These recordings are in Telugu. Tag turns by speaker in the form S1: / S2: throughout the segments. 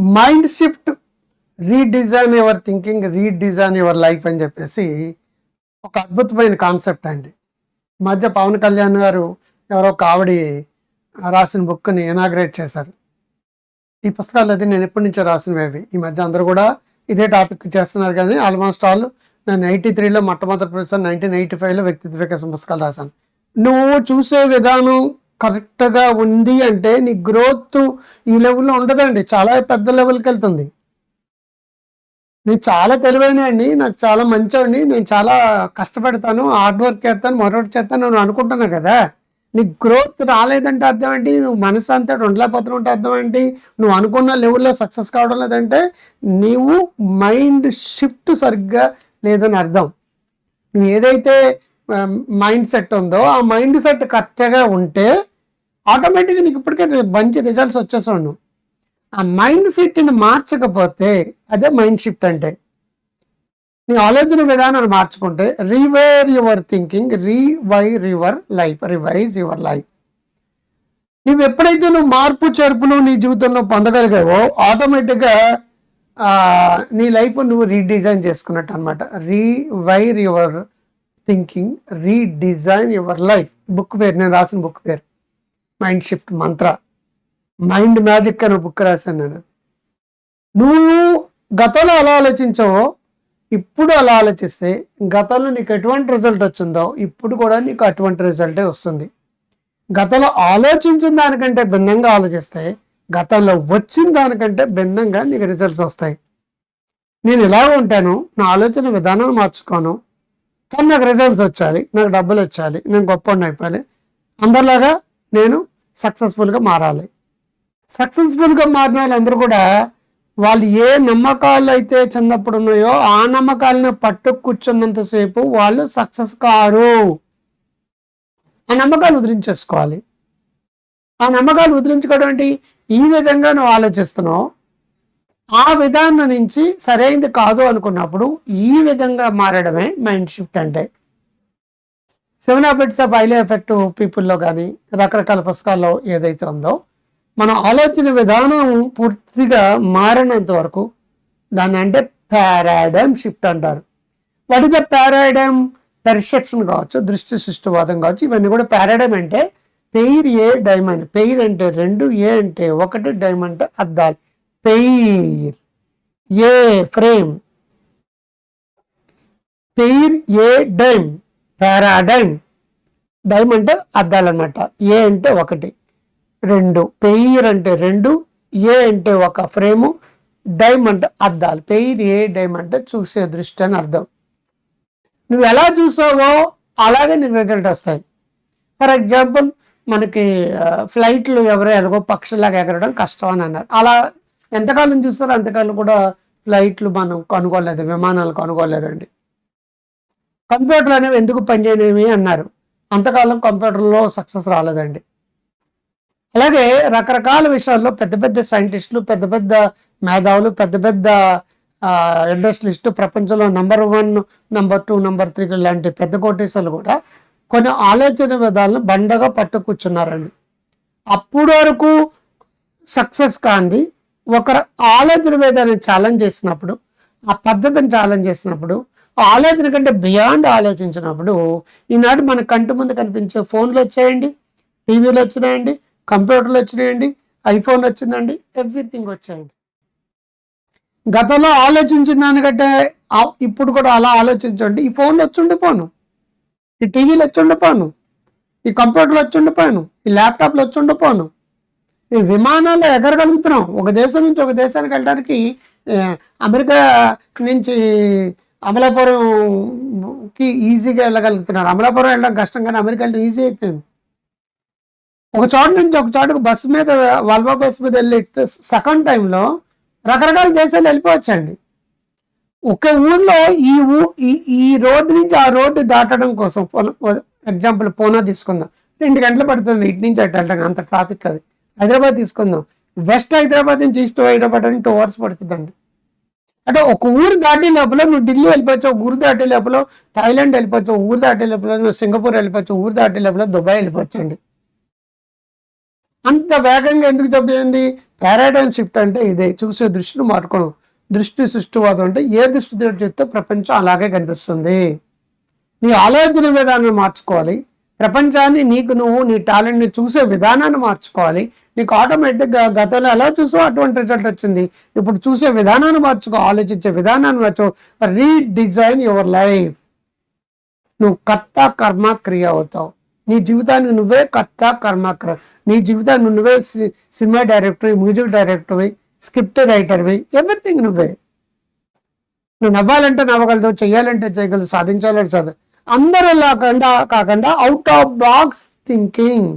S1: Mind shift redesign your thinking redesign your life అని చెప్పేసి ఒక అద్భుతమైన కాన్సెప్ట్ అండి. మధ్య పవన్ కళ్యాణ్ గారు ఎవరో ఒక రాసిన బుక్ని ఇనాగ్రేట్ చేశారు. ఈ పుస్తకాలు అది నేను ఎప్పటి నుంచో రాసినవి ఈ మధ్య అందరూ కూడా ఇదే టాపిక్ చేస్తున్నారు కానీ ఆల్మోస్ట్ ఆల్ నేను నైంటీ త్రీలో మొట్టమొదటి ప్రొఫెసర్ నైన్టీన్ ఎయిటీ ఫైవ్లో వ్యక్తిత్వ వికాసం పుస్తకాలు రాశాను. నువ్వు చూసే విధానం కరెక్ట్గా ఉంది అంటే నీ గ్రోత్ ఈ లెవెల్లో ఉండదండి. చాలా పెద్ద లెవెల్కి వెళ్తుంది. నేను చాలా తెలివైన అండి నాకు చాలా మంచివాడిని నేను చాలా కష్టపడతాను హార్డ్ వర్క్ చేస్తాను మరొకటి చేస్తాను నువ్వు అనుకుంటున్నా కదా. నీ గ్రోత్ రాలేదంటే అర్థం ఏంటి? నువ్వు మనసు అంతా అంటే అర్థం ఏంటి? నువ్వు అనుకున్న లెవెల్లో సక్సెస్ కావడం లేదంటే నీవు మైండ్ షిఫ్ట్ సరిగ్గా లేదని అర్థం. నువ్వు ఏదైతే మైండ్ సెట్ ఉందో ఆ మైండ్ సెట్ కరెక్ట్గా ఉంటే ఆటోమేటిక్గా నీకు ఇప్పటికే మంచి రిజల్ట్స్ వచ్చేసాడు ఆ మైండ్ సెట్ని మార్చకపోతే అదే మైండ్ షిఫ్ట్ అంటే. నీ ఆలోచన విధానాన్ని మార్చుకుంటే rewire your thinking rewire your life revise your life నువ్వు ఎప్పుడైతే నువ్వు మార్పు చేర్పులు నీ జీవితంలో పొందగలిగావో ఆటోమేటిక్గా నీ లైఫ్ నువ్వు రీడిజైన్ చేసుకున్నట్టు అనమాట rewire your thinking redesign your life book పేరు నేను రాసిన బుక్ పేరు. Mind shift mantra. Mind magic అనే బుక్ రాశాను నేను. నువ్వు గతంలో ఎలా ఆలోచించావో ఇప్పుడు అలా ఆలోచిస్తే గతంలో నీకు ఎటువంటి రిజల్ట్ వచ్చిందో ఇప్పుడు కూడా నీకు అటువంటి రిజల్టే వస్తుంది. గతంలో ఆలోచించిన దానికంటే భిన్నంగా ఆలోచిస్తే గతంలో వచ్చిన దానికంటే భిన్నంగా నీకు రిజల్ట్స్ వస్తాయి. నేను ఇలా ఉంటాను నా ఆలోచన విధానం మార్చుకోను. కానీ నాకు రిజల్ట్స్ వచ్చాలి నాకు డబ్బులు వచ్చాలి నేను గొప్ప అయిపోయాలి. అందరిలాగా నేను సక్సెస్ఫుల్గా మారాలి. సక్సెస్ఫుల్గా మారిన వాళ్ళందరూ కూడా వాళ్ళు ఏ నమ్మకాలు అయితే చిన్నప్పుడు ఉన్నాయో ఆ నమ్మకాలను పట్టు కూర్చున్నంతసేపు వాళ్ళు సక్సెస్ కారు. ఆ నమ్మకాలు వదిలించేసుకోవాలి. ఆ నమ్మకాలు వదిలించుకోవడం ఏంటి? ఈ విధంగా నువ్వు ఆలోచిస్తున్నావు. ఆ విధానం నుంచి సరైనది కాదు అనుకున్నప్పుడు ఈ విధంగా మారడమే మైండ్ షిఫ్ట్ అంటే. Seven habits of highly effect పీపుల్లో కానీ రకరకాల పుస్తకాల్లో ఏదైతే ఉందో మన ఆలోచన విధానం పూర్తిగా మారినంత వరకు దాన్ని అంటే పారాడైమ్ షిఫ్ట్ అంటారు. What is the paradigm perception కావచ్చు దృష్టి సృష్టివాదం కావచ్చు ఇవన్నీ కూడా పారాడైమ్ అంటే పెయిర్ ఏ డైమండ్ పెయిర్ అంటే రెండు ఏ అంటే ఒకటి డైమండ్ అద్దాలి అద్దాలు. Pair a frame pair a dime. Paradigm. Dime అంటే అద్దాలు అనమాట ఏ అంటే ఒకటి రెండు. పెయిర్ అంటే రెండు ఏ అంటే ఒక ఫ్రేము డైమ్ అంటే అద్దాలు. పెయిర్ ఏ డైమ్ అంటే చూసే దృష్టి అని అర్థం. నువ్వు ఎలా చూసావో అలాగే నీకు రిజల్ట్ వస్తాయి. ఫర్ ఎగ్జాంపుల్ మనకి ఫ్లైట్లు ఎవరో ఎలాగో పక్షులాగా ఎగరడం కష్టం అని అన్నారు. అలా ఎంతకాలం చూస్తారో? అంతకాలం కూడా ఫ్లైట్లు మనం కొనుక్కోలేదు విమానాలు కొనుక్కోలేదండి కంప్యూటర్ అనేవి ఎందుకు పనిచేయనివి అన్నారు. అంతకాలం కంప్యూటర్లో సక్సెస్ రాలేదండి. అలాగే రకరకాల విషయాల్లో పెద్ద పెద్ద సైంటిస్టులు పెద్ద పెద్ద మేధావులు పెద్ద పెద్ద ఇండస్ట్రియలిస్ట్ ప్రపంచంలో number one number two number three లాంటి పెద్ద కోటేశ్వర్లు కూడా కొన్ని ఆలోచన విధాలను బండగా పట్టు కూర్చున్నారండి. అప్పుడు వరకు సక్సెస్ కాంది. ఒకరు ఆలోచన విధాన్ని ఛాలెంజ్ చేసినప్పుడు ఆ పద్ధతిని ఛాలెంజ్ చేసినప్పుడు ఆలోచన కంటే బియాండ్ ఆలోచించినప్పుడు ఈనాడు మన కంటి ముందు కనిపించే ఫోన్లు వచ్చాయండి టీవీలు వచ్చినాయండి కంప్యూటర్లు వచ్చినాయండి ఐఫోన్ వచ్చిందండి ఎవ్రీథింగ్ వచ్చాయండి. గతంలో ఆలోచించిన దానికంటే ఇప్పుడు కూడా అలా ఆలోచించండి. ఈ ఫోన్లు వచ్చి ఉండిపోను ఈ టీవీలు వచ్చి ఉండిపోను ఈ కంప్యూటర్లు వచ్చి ఉండిపోయాను ఈ ల్యాప్టాప్లు వచ్చి ఉండిపోను ఈ విమానాలు ఎగరగలుగుతున్నాం. ఒక దేశం నుంచి ఒక దేశానికి వెళ్ళడానికి అమెరికా నుంచి అమలాపురంకి ఈజీగా వెళ్ళగలుగుతున్నారు. అమలాపురం వెళ్ళడం కష్టం కానీ అమెరికా వెళ్ళడం ఈజీ అయిపోయింది. ఒక చోట నుంచి ఒక చోటకు బస్సు మీద వాల్వా బస్సు మీద వెళ్ళి సెకండ్ టైంలో రకరకాల దేశాలు వెళ్ళిపోవచ్చండి. ఒక ఊర్లో ఈ ఊ ఈ ఈ రోడ్డు నుంచి ఆ రోడ్డు దాటడం కోసం ఎగ్జాంపుల్ పూనా తీసుకుందాం. రెండు గంటలు పడుతుంది ఇటు నుంచి అటు వెళ్ళడం అంత ట్రాఫిక్ అది. హైదరాబాద్ తీసుకుందాం. వెస్ట్ హైదరాబాద్ నుంచి ఈస్ట్ హైదరాబాద్ అని టూ అవర్స్ పడుతుందండి. అంటే ఒక ఊరు దాటే లోపల నువ్వు ఢిల్లీ వెళ్ళిపోవచ్చు ఒక ఊరు దాటే లోపల థాయిలాండ్ వెళ్ళిపోవచ్చు ఊరు దాటే లోపల నువ్వు సింగపూర్ వెళ్ళిపోవచ్చు ఊరు దాటే లోపల దుబాయ్ వెళ్ళిపోవచ్చు అండి. అంత వేగంగా ఎందుకు చెప్పింది పారాడైమ్ షిఫ్ట్ అంటే ఇదే. చూసే దృష్టిని మార్చుకోవడం దృష్టి సృష్టివాదం అంటే ఏ దృష్టి చెప్తే ప్రపంచం అలాగే కనిపిస్తుంది. నీ ఆలోచన విధానాన్ని మార్చుకోవాలి. ప్రపంచాన్ని నీకు నువ్వు నీ టాలెంట్ని చూసే విధానాన్ని మార్చుకోవాలి. నీకు ఆటోమేటిక్గా గతంలో ఎలా చూసో అటువంటి రిజల్ట్ వచ్చింది. ఇప్పుడు చూసే విధానాన్ని మార్చుకో ఆలోచించే విధానాన్ని మార్చుకో రీడిజైన్ యువర్ లైఫ్ నువ్వు కర్త కర్మ క్రియ అవుతావు. నీ జీవితానికి నువ్వే కర్త కర్మ క్రియ. నీ జీవితాన్ని నువ్వే సినిమా డైరెక్టర్ మ్యూజిక్ డైరెక్టర్వి స్క్రిప్ట్ రైటర్వి ఎవ్రీథింగ్ నువ్వే. నువ్వు నవ్వాలంటే నవ్వగలదు చెయ్యాలంటే చేయగలదు సాధించాలంటే చదువు అందరూ కాకుండా కాకుండా out of box thinking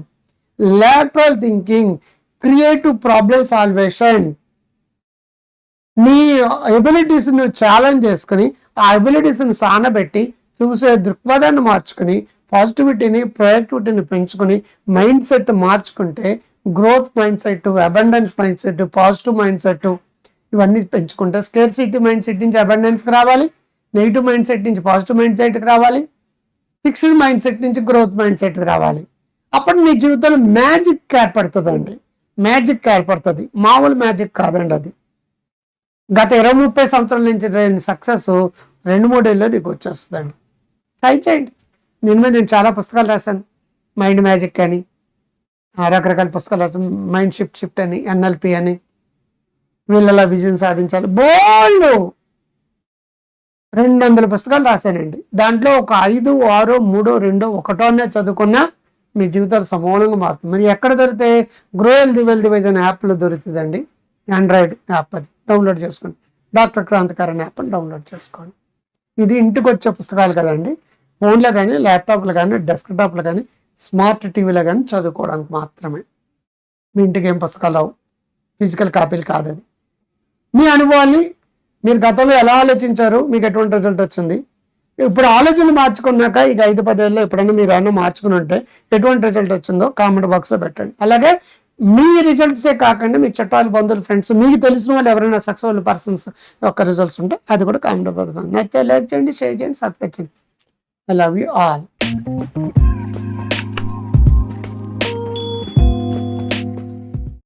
S1: lateral thinking creative problem salvation నీ ఎబిలిటీస్ని ఛాలెంజ్ చేసుకుని ఆ ఎబిలిటీస్ని సానబెట్టి చూసే దృక్పథాన్ని మార్చుకుని పాజిటివిటీని ప్రొడక్టివిటీని పెంచుకుని మైండ్ సెట్ మార్చుకుంటే growth mind set abundance mind set positive mind set ఇవన్నీ పెంచుకుంటే స్కేర్ సిటీ మైండ్ సెట్ నుంచి అబండెన్స్కి రావాలి నెగిటివ్ మైండ్ సెట్ నుంచి పాజిటివ్ మైండ్ సెట్కి రావాలి ఫిక్స్డ్ మైండ్ సెట్ నుంచి గ్రోత్ మైండ్ సెట్కి రావాలి. అప్పుడు నీ జీవితంలో మ్యాజిక్ ఏర్పడుతుందండి. మ్యాజిక్ ఏర్పడుతుంది. మామూలు మ్యాజిక్ కాదండి అది. గత ఇరవై ముప్పై సంవత్సరాల నుంచి రెండు సక్సెస్ రెండు మూడేళ్ళలో నీకు వచ్చేస్తుందండి. ట్రై చేయండి. దీని మీద నేను చాలా పుస్తకాలు రాశాను. మైండ్ మ్యాజిక్ అని రకరకాల పుస్తకాలు రాశాను. మైండ్ షిఫ్ట్ షిఫ్ట్ అని ఎన్ఎల్పి అని వీళ్ళలా విజయం సాధించాలి. బోల్డ్! రెండు వందల పుస్తకాలు రాశానండి. దాంట్లో ఒక ఐదు ఆరో మూడో రెండో ఒకటోనే చదువుకున్నా మీ జీవితాలు సమూలంగా మారుతుంది. మరి ఎక్కడ దొరికితే గ్రోయల్ దివెల్ దివేజ్ అనే యాప్లో దొరుకుతుందండి? ఆండ్రాయిడ్ యాప్ అది. డౌన్లోడ్ చేసుకోండి. డాక్టర్ క్రాంతికార్ అనే యాప్ని డౌన్లోడ్ చేసుకోండి. ఇది ఇంటికి వచ్చే పుస్తకాలు కదండి. ఫోన్లో కానీ ల్యాప్టాప్లో కానీ డెస్క్టాప్లో కానీ స్మార్ట్ టీవీలో కానీ చదువుకోవడానికి మాత్రమే. మీ ఇంటికి ఏం పుస్తకాలు రావు? ఫిజికల్ కాపీలు కాదు అది. మీ అనుభవాన్ని మీరు గతంలో ఎలా ఆలోచించారు? మీకు ఎటువంటి రిజల్ట్ వచ్చింది? ఇప్పుడు ఆలోచన మార్చుకున్నాక ఇక ఐదు పదేళ్ళలో ఎప్పుడైనా మీరు ఏమైనా మార్చుకుని ఉంటే ఎటువంటి రిజల్ట్ వచ్చిందో కామెంట్ బాక్స్లో పెట్టండి. అలాగే మీ రిజల్ట్సే కాకుండా మీ చుట్టాలు బంధువులు ఫ్రెండ్స్ మీకు తెలిసిన వాళ్ళు ఎవరైనా సక్సెస్ఫుల్ పర్సన్స్ యొక్క రిజల్ట్స్ ఉంటే అది కూడా కామెంట్ పెడతాను నచ్చితే లైక్ చేయండి షేర్ చేయండి సబ్స్క్రైబ్ చేయండి. I love you all